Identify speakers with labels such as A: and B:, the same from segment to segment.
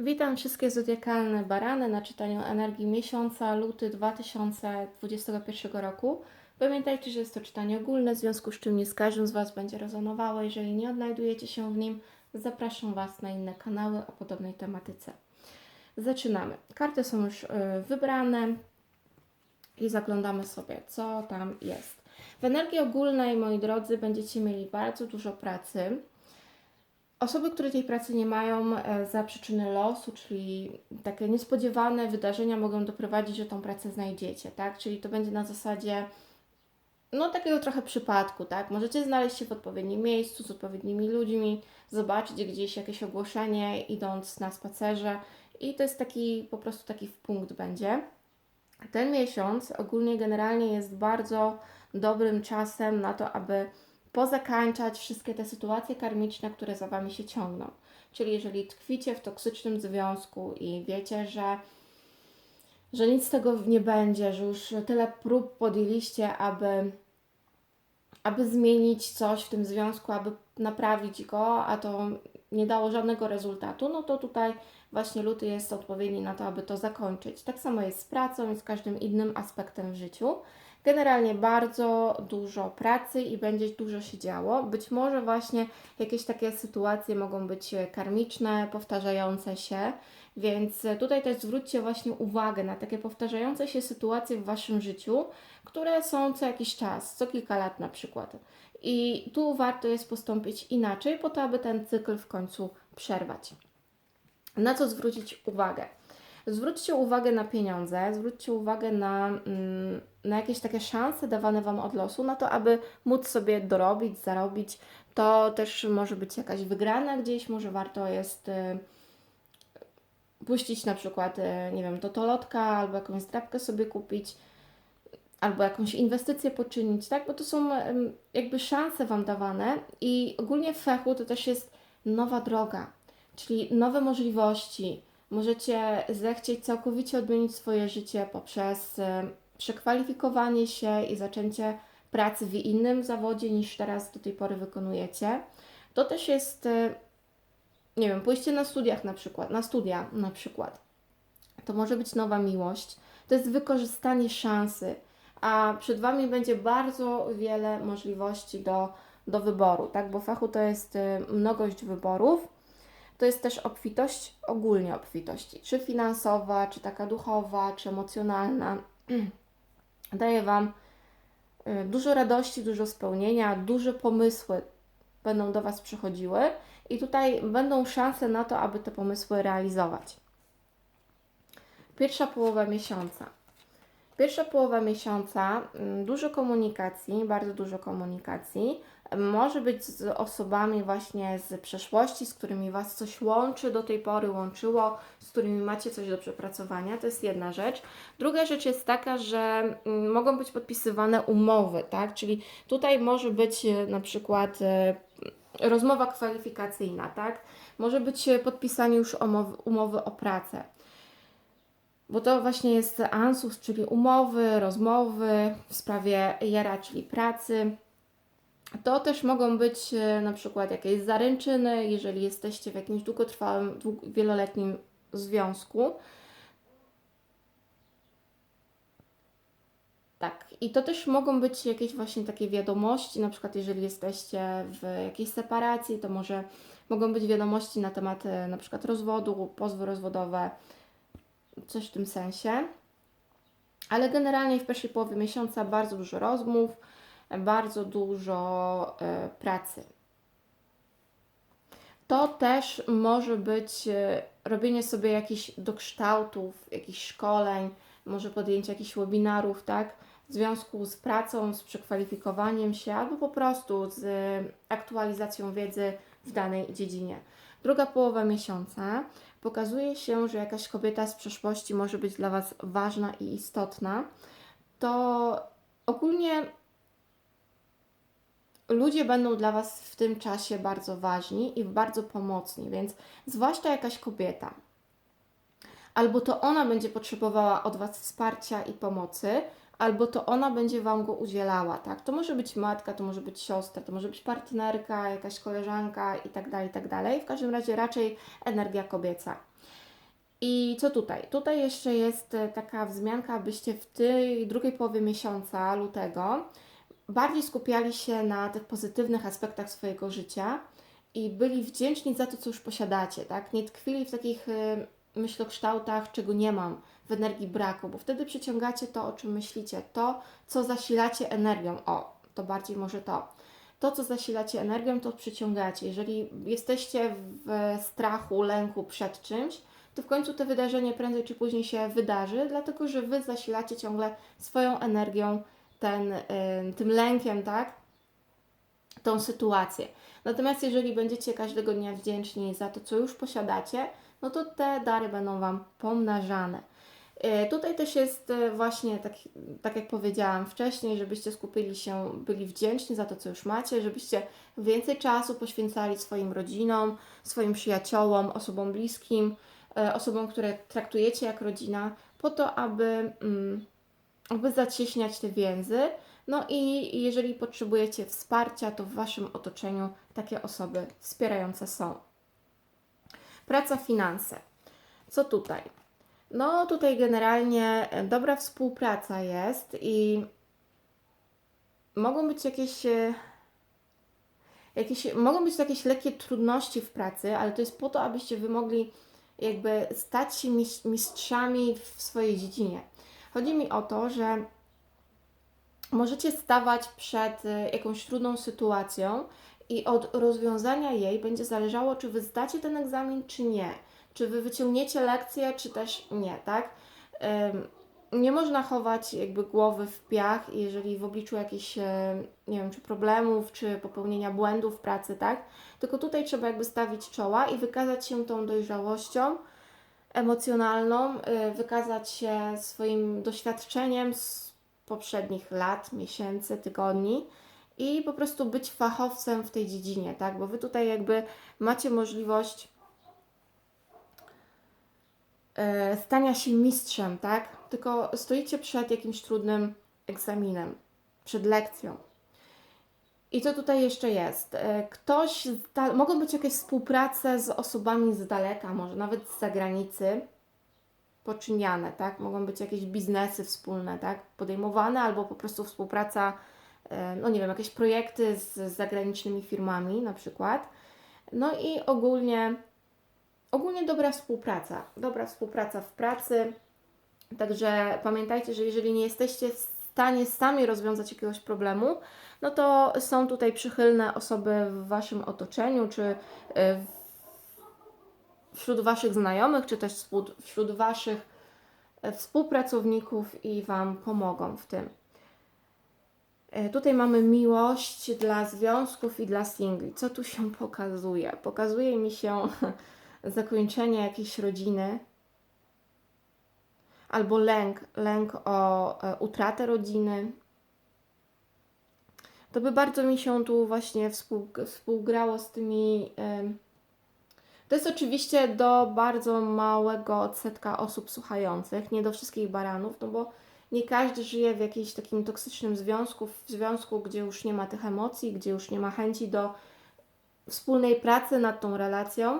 A: Witam wszystkie zodiakalne barany na czytaniu energii miesiąca luty 2021 roku. Pamiętajcie, że jest to czytanie ogólne, w związku z czym nie z każdym z Was będzie rezonowało. Jeżeli nie odnajdujecie się w nim, zapraszam Was na inne kanały o podobnej tematyce. Zaczynamy. Karty są już y, wybrane i zaglądamy sobie, co tam jest. W energii ogólnej, moi drodzy, będziecie mieli bardzo dużo pracy. Osoby, które tej pracy nie mają e, za przyczyny losu, czyli takie niespodziewane wydarzenia mogą doprowadzić, że tą pracę znajdziecie, tak? Czyli to będzie na zasadzie no takiego trochę przypadku, tak? Możecie znaleźć się w odpowiednim miejscu z odpowiednimi ludźmi, zobaczyć gdzieś jakieś ogłoszenie, idąc na spacerze i to jest taki po prostu taki punkt będzie. Ten miesiąc ogólnie generalnie jest bardzo dobrym czasem na to, aby pozakańczać wszystkie te sytuacje karmiczne, które za Wami się ciągną. Czyli jeżeli tkwicie w toksycznym związku i wiecie, że, że nic z tego nie będzie, że już tyle prób podjęliście, aby, aby zmienić coś w tym związku, aby naprawić go, a to nie dało żadnego rezultatu, no to tutaj właśnie luty jest odpowiedni na to, aby to zakończyć. Tak samo jest z pracą i z każdym innym aspektem w życiu. Generalnie bardzo dużo pracy i będzie dużo się działo. Być może właśnie jakieś takie sytuacje mogą być karmiczne, powtarzające się, więc tutaj też zwróćcie właśnie uwagę na takie powtarzające się sytuacje w Waszym życiu, które są co jakiś czas, co kilka lat na przykład. I tu warto jest postąpić inaczej, po to, aby ten cykl w końcu przerwać. Na co zwrócić uwagę? Zwróćcie uwagę na pieniądze, zwróćcie uwagę na, mm, na jakieś takie szanse dawane Wam od losu, na to, aby móc sobie dorobić, zarobić. To też może być jakaś wygrana gdzieś, może warto jest y, puścić na przykład, y, nie wiem, totolotka albo jakąś zdrabkę sobie kupić, albo jakąś inwestycję poczynić, tak? Bo to są y, jakby szanse Wam dawane i ogólnie w fechu to też jest nowa droga, czyli nowe możliwości, Możecie zechcieć całkowicie odmienić swoje życie poprzez e, przekwalifikowanie się i zaczęcie pracy w innym zawodzie niż teraz do tej pory wykonujecie. To też jest, e, nie wiem, pójście na studiach na przykład, na studia na przykład. To może być nowa miłość. To jest wykorzystanie szansy, a przed Wami będzie bardzo wiele możliwości do, do wyboru, tak? Bo fachu to jest e, mnogość wyborów to jest też obfitość, ogólnie obfitość, czy finansowa, czy taka duchowa, czy emocjonalna. Daje Wam y, dużo radości, dużo spełnienia, duże pomysły będą do Was przychodziły i tutaj będą szanse na to, aby te pomysły realizować. Pierwsza połowa miesiąca. Pierwsza połowa miesiąca mm, dużo komunikacji, bardzo dużo komunikacji. Może być z osobami właśnie z przeszłości, z którymi Was coś łączy, do tej pory łączyło, z którymi macie coś do przepracowania. To jest jedna rzecz. Druga rzecz jest taka, że mm, mogą być podpisywane umowy, tak? Czyli tutaj może być e, na przykład e, rozmowa kwalifikacyjna, tak? Może być e, podpisanie już umowy, umowy o pracę bo to właśnie jest ANSUS, czyli umowy, rozmowy w sprawie jara, czyli pracy. To też mogą być e, na przykład jakieś zaręczyny, jeżeli jesteście w jakimś długotrwałym, dług, wieloletnim związku. Tak, i to też mogą być jakieś właśnie takie wiadomości, na przykład jeżeli jesteście w jakiejś separacji, to może mogą być wiadomości na temat e, na przykład rozwodu, pozwy rozwodowe, coś w tym sensie. Ale generalnie w pierwszej połowie miesiąca bardzo dużo rozmów, bardzo dużo y, pracy. To też może być y, robienie sobie jakichś dokształtów, jakichś szkoleń, może podjęcie jakichś webinarów, tak? W związku z pracą, z przekwalifikowaniem się, albo po prostu z aktualizacją wiedzy w danej dziedzinie. Druga połowa miesiąca pokazuje się, że jakaś kobieta z przeszłości może być dla Was ważna i istotna, to ogólnie ludzie będą dla Was w tym czasie bardzo ważni i bardzo pomocni, więc zwłaszcza jakaś kobieta, albo to ona będzie potrzebowała od Was wsparcia i pomocy, albo to ona będzie Wam go udzielała, tak? To może być matka, to może być siostra, to może być partnerka, jakaś koleżanka i tak dalej, i tak dalej. W każdym razie raczej energia kobieca. I co tutaj? Tutaj jeszcze jest e, taka wzmianka, abyście w tej drugiej połowie miesiąca lutego bardziej skupiali się na tych pozytywnych aspektach swojego życia i byli wdzięczni za to, co już posiadacie, tak? Nie tkwili w takich y, myślokształtach, czego nie mam, w energii braku, bo wtedy przyciągacie to, o czym myślicie, to, co zasilacie energią. O, to bardziej może to. To, co zasilacie energią, to przyciągacie. Jeżeli jesteście w strachu, lęku przed czymś, to w końcu to wydarzenie prędzej czy później się wydarzy, dlatego że Wy zasilacie ciągle swoją energią, ten, tym lękiem, tak? Tą sytuację. Natomiast jeżeli będziecie każdego dnia wdzięczni za to, co już posiadacie, no to te dary będą Wam pomnażane. E, Tutaj też jest e, właśnie, tak, tak jak powiedziałam wcześniej, żebyście skupili się, byli wdzięczni za to, co już macie, żebyście więcej czasu poświęcali swoim rodzinom, swoim przyjaciołom, osobom bliskim, e, osobom, które traktujecie jak rodzina, po to, aby, mm, aby zacieśniać te więzy. No i jeżeli potrzebujecie wsparcia, to w Waszym otoczeniu takie osoby wspierające są. Praca, finanse. Co tutaj? No, tutaj generalnie e, dobra współpraca jest i mogą być jakieś, e, jakieś mogą być jakieś lekkie trudności w pracy, ale to jest po to, abyście wy mogli jakby stać się mis- mistrzami w swojej dziedzinie. Chodzi mi o to, że możecie stawać przed e, jakąś trudną sytuacją i od rozwiązania jej będzie zależało, czy wy zdacie ten egzamin, czy nie. Czy wy wyciągniecie lekcję, czy też nie, tak? Nie można chować jakby głowy w piach, jeżeli w obliczu jakichś, e, nie wiem, czy problemów, czy popełnienia błędów w pracy, tak? Tylko tutaj trzeba jakby stawić czoła i wykazać się tą dojrzałością emocjonalną, y, wykazać się swoim doświadczeniem z poprzednich lat, miesięcy, tygodni i po prostu być fachowcem w tej dziedzinie, tak? Bo wy tutaj jakby macie możliwość e, stania się mistrzem, tak? Tylko stoicie przed jakimś trudnym egzaminem, przed lekcją. I co tutaj jeszcze jest? E, Ktoś, mogą być jakieś współprace z osobami z daleka, może nawet z zagranicy, poczyniane, tak? Mogą być jakieś biznesy wspólne, tak? Podejmowane albo po prostu współpraca, e, no nie wiem, jakieś projekty z zagranicznymi firmami na przykład. No i ogólnie, ogólnie dobra współpraca, dobra współpraca w pracy. Także pamiętajcie, że jeżeli nie jesteście w stanie sami rozwiązać jakiegoś problemu, no to są tutaj przychylne osoby w Waszym otoczeniu, czy e, wśród Waszych znajomych, czy też wśród Waszych e, współpracowników i Wam pomogą w tym. E, Tutaj mamy miłość dla związków i dla singli. Co tu się pokazuje? Pokazuje mi się zakończenie jakiejś rodziny albo lęk, lęk o e, utratę rodziny. To by bardzo mi się tu właśnie współ, współgrało z tymi. to jest oczywiście do bardzo małego odsetka osób słuchających, nie do wszystkich baranów, no bo nie każdy żyje w jakimś takim toksycznym związku, w związku, gdzie już nie ma tych emocji, gdzie już nie ma chęci do wspólnej pracy nad tą relacją.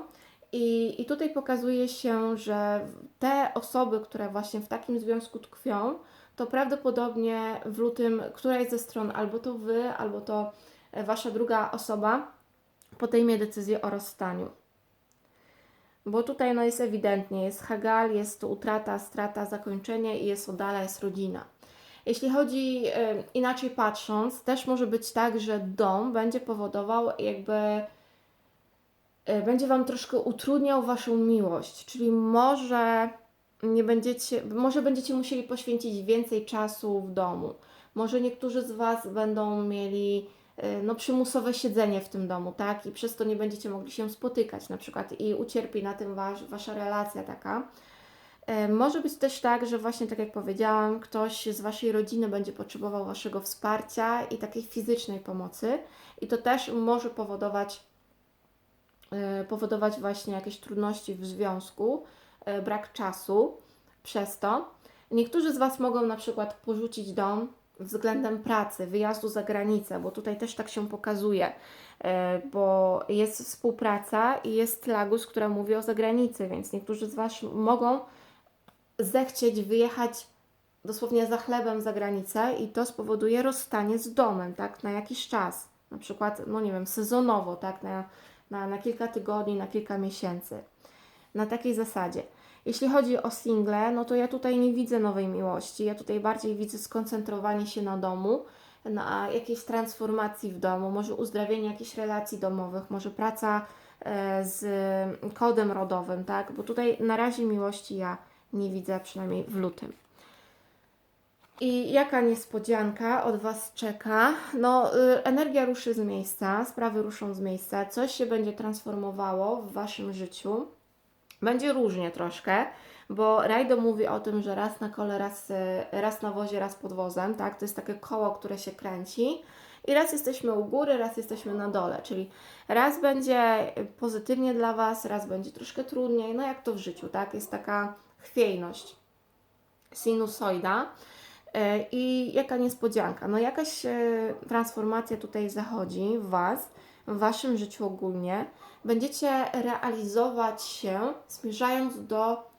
A: I, I tutaj pokazuje się, że te osoby, które właśnie w takim związku tkwią, to prawdopodobnie w lutym któraś ze stron, albo to wy, albo to e, wasza druga osoba, podejmie decyzję o rozstaniu. Bo tutaj no jest ewidentnie, jest Hagal, jest utrata, strata, zakończenie i jest Odala, jest rodzina. Jeśli chodzi e, inaczej patrząc, też może być tak, że dom będzie powodował jakby będzie Wam troszkę utrudniał Waszą miłość, czyli może nie będziecie, może będziecie musieli poświęcić więcej czasu w domu. Może niektórzy z Was będą mieli e, no, przymusowe siedzenie w tym domu, tak? I przez to nie będziecie mogli się spotykać na przykład i ucierpi na tym wasz, Wasza relacja taka. E, Może być też tak, że właśnie tak jak powiedziałam, ktoś z Waszej rodziny będzie potrzebował Waszego wsparcia i takiej fizycznej pomocy i to też może powodować, e, powodować właśnie jakieś trudności w związku, e, brak czasu przez to. Niektórzy z Was mogą na przykład porzucić dom względem pracy, wyjazdu za granicę, bo tutaj też tak się pokazuje, e, bo jest współpraca i jest lagus, która mówi o zagranicy, więc niektórzy z Was mogą zechcieć wyjechać dosłownie za chlebem za granicę i to spowoduje rozstanie z domem, tak, na jakiś czas, na przykład, no nie wiem, sezonowo, tak, na, na, na kilka tygodni, na kilka miesięcy, na takiej zasadzie. Jeśli chodzi o single, no to ja tutaj nie widzę nowej miłości, ja tutaj bardziej widzę skoncentrowanie się na domu, na jakiejś transformacji w domu, może uzdrawienie jakichś relacji domowych, może praca e, z kodem rodowym, tak, bo tutaj na razie miłości ja nie widzę, przynajmniej w lutym. I jaka niespodzianka od Was czeka? No, y, energia ruszy z miejsca, sprawy ruszą z miejsca, coś się będzie transformowało w Waszym życiu. Będzie różnie troszkę, bo Rajdo mówi o tym, że raz na kole, raz, y, raz na wozie, raz pod wozem, tak? To jest takie koło, które się kręci. I raz jesteśmy u góry, raz jesteśmy na dole, czyli raz będzie pozytywnie dla Was, raz będzie troszkę trudniej, no jak to w życiu, tak? Jest taka chwiejność, sinusoida. E, I jaka niespodzianka? No jakaś e, transformacja tutaj zachodzi w Was, w Waszym życiu ogólnie. Będziecie realizować się, zmierzając do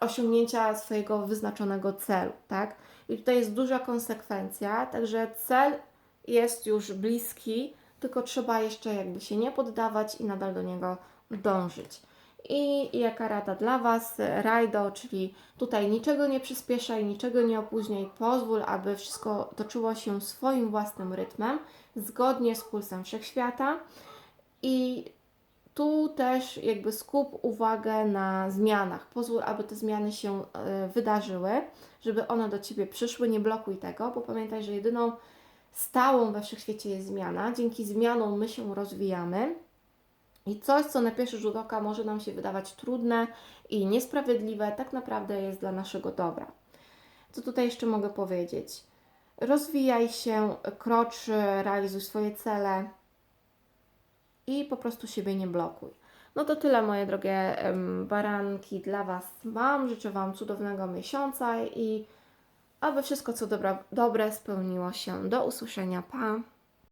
A: osiągnięcia swojego wyznaczonego celu, tak? I tutaj jest duża konsekwencja, także cel jest już bliski, tylko trzeba jeszcze jakby się nie poddawać i nadal do niego dążyć. I jaka rada dla Was? Rajdo, czyli tutaj niczego nie przyspieszaj, niczego nie opóźniaj, pozwól, aby wszystko toczyło się swoim własnym rytmem, zgodnie z pulsem wszechświata. I tu też jakby skup uwagę na zmianach. Pozwól, aby te zmiany się e, wydarzyły, żeby one do Ciebie przyszły. Nie blokuj tego, bo pamiętaj, że jedyną stałą we wszechświecie jest zmiana. Dzięki zmianom my się rozwijamy. I coś, co na pierwszy rzut oka może nam się wydawać trudne i niesprawiedliwe, tak naprawdę jest dla naszego dobra. Co tutaj jeszcze mogę powiedzieć? Rozwijaj się, krocz, realizuj swoje cele i po prostu siebie nie blokuj. No to tyle, moje drogie baranki, dla Was mam. Życzę Wam cudownego miesiąca i aby wszystko, co dobra, dobre, spełniło się. Do usłyszenia. Pa!